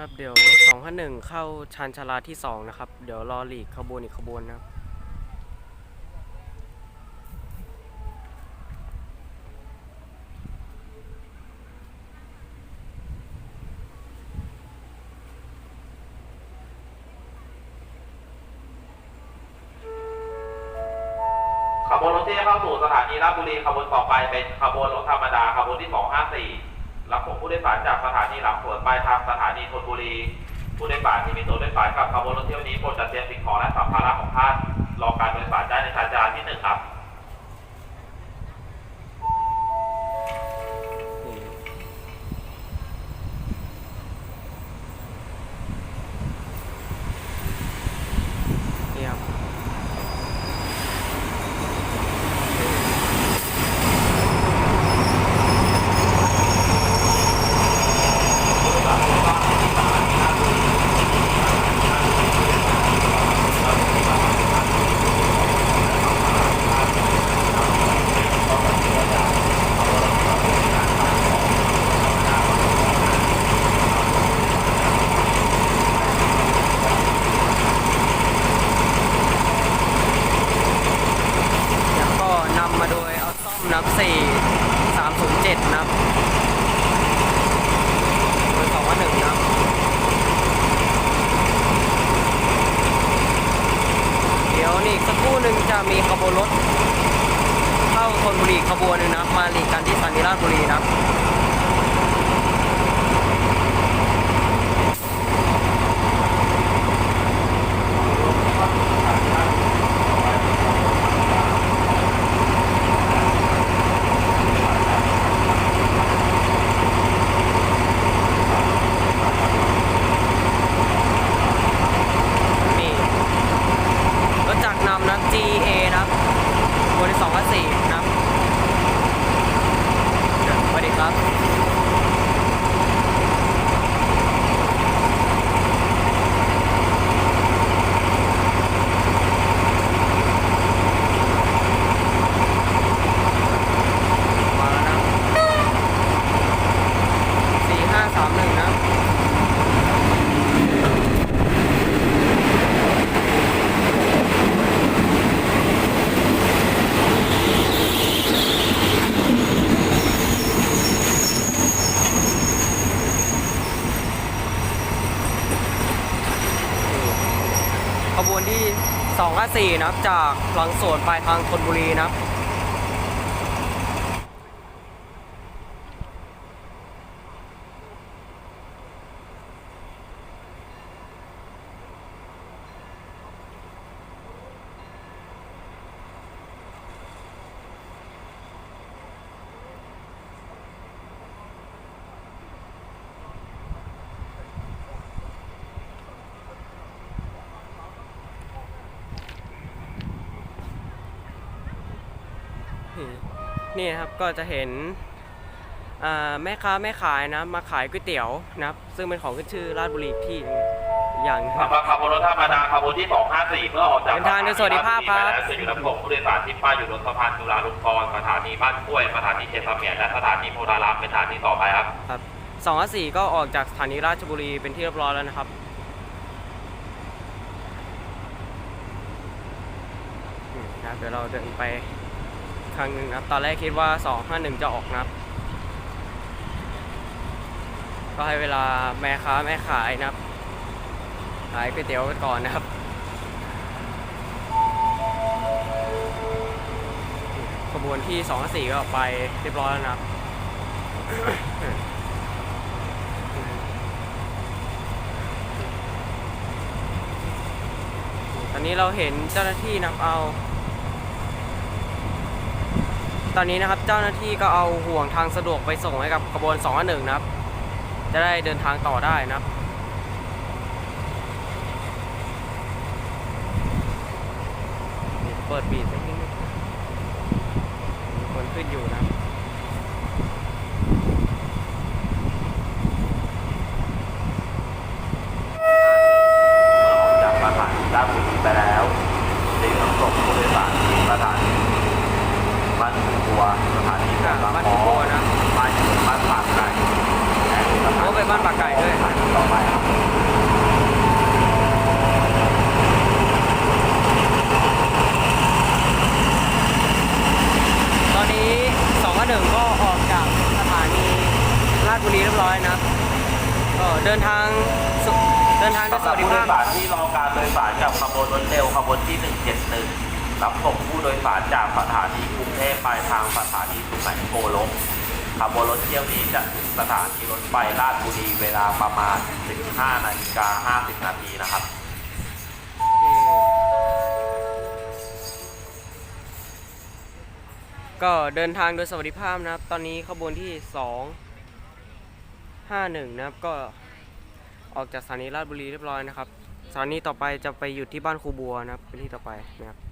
ครับเดี๋ยว 251 เข้าชานชาลาที่ 2 นะครับ เดี๋ยวรอหลีกขบวนอีกขบวนนะครับขบวนรถที่จะเข้าสู่สถานีราชบุรีขบวนต่อไปเป็นขบวนรถธรรมดาขบวนที่ 254 รับส่งผู้โดยสารจากสถานีหลังสวนไปทางสถานีธนบุรี ผู้โดยสารที่มีตัวโดยสารกับขบวนรถเที่ยวนี้โปรดจัดเตรียมสิ่งของและสัมภาระของท่านรอการโดยสารได้ในชานจราที่หนึ่งครับ นี่นี่ครับแล้วก็นำมาโดยเอาซ่อมนับ4 307นับโดย2ว่า1นับ เดี๋ยวนี่อีกสักครู่หนึ่งจะ มีขบวนรถเข้าธนบุรีขบวนหนึ่งนะมาหลีกกันที่สถานีราชบุรีนะครับ นี่รถจักรนำนะ GA นะครับบนที่สองกับสี่นะครับเดี๋ยวสวัสดีครับ มาแล้วนะสี่ห้าสามหนึ่งนะ ขบวนที่ 2กับ4นะครับจากหลังสวนปลายทางธนบุรีนะครับ นี่นะครับก็จะเห็นอ่าแม่ค้าแม่ขายนะมาขายก๋วยเตี๋ยวนะครับ ซึ่งเป็นของขึ้นชื่อราชบุรีอีกที่หนึ่งอย่างหนึ่งครับสำหรับขบวนรถธรรมดาขบวนที่ 254 เมื่อออกจากเดินทางโดยสวัสดิภาพครับไปแล้วจะอยู่ลำโพงผู้โดยสารที่ป้ายอยู่บนสะพานจุฬาลงกรณ์สถานีบ้านกล้วยสถานีเขตเสมียนและสถานีโพธารามเป็นสถานีต่อไปครับครับสองกับสี่ก็ออกจากสถานีราชบุรีเป็นที่เรียบร้อยแล้วนะครับอืมนะครับเดี๋ยวเราเดินไป ครั้งหนึ่งนะครับ ตอนแรกคิดว่า 251 จะออกนะครับ ก็ให้เวลาแม่ค้าแม่ขายนะครับ ขายก๋วยเตี๋ยวกันก่อนนะครับขบวนที่2กับ4ก็ไปเรียบร้อยแล้วนะครับตอนนี้เราเห็นเจ้าหน้าที่นะครับเอา ตอนนี้นะครับเจ้าหน้าที่ก็เอาห่วงทางสะดวกไปส่งให้กับขบวน2อันหนึ่งนะครับ จะได้เดินทางต่อได้นะครับเปิดบีดสักนิดนึงมีคนขึ้นอยู่นะครับ เมื่อออกจากสถานีราชบุรีไปแล้วรีบนำส่งผู้โดยสารที่สถานีบ้านบัวสถานี อ่า บาง บ้าน ขอ บัวนะ บ้านบ้านปากไก่และสถานี โอ้ไปบ้านปากไก่ด้วย สถานีต่อไปครับ เดินทางสุเดินทางด้วยสำสหรับวัสดิผู้โดภาพยสารที่รอการโดยสารกับขบวนรถเร็วขบวนที่ 171 รับส่งผู้โดยสารจากสถานีกรุงเทพปลายทางสถานีสุไหงโกลกขบวนรถเที่ยวนี้จะถึงสถานีรถไฟราชบุรีเวลาประมาณ 15นาฬิกา50 นาทีนะครับ ก็เดินทางโดยสวัสดิภาพนะครับ ตอนนี้ขบวนที่สองห้าหนึ่งนะครับ ก็ ออกจากสถานีราชบุรีเรียบร้อยนะครับสถานีต่อไปจะไปหยุดที่บ้านครูบัวนะครับเป็นที่ต่อไปนะครับ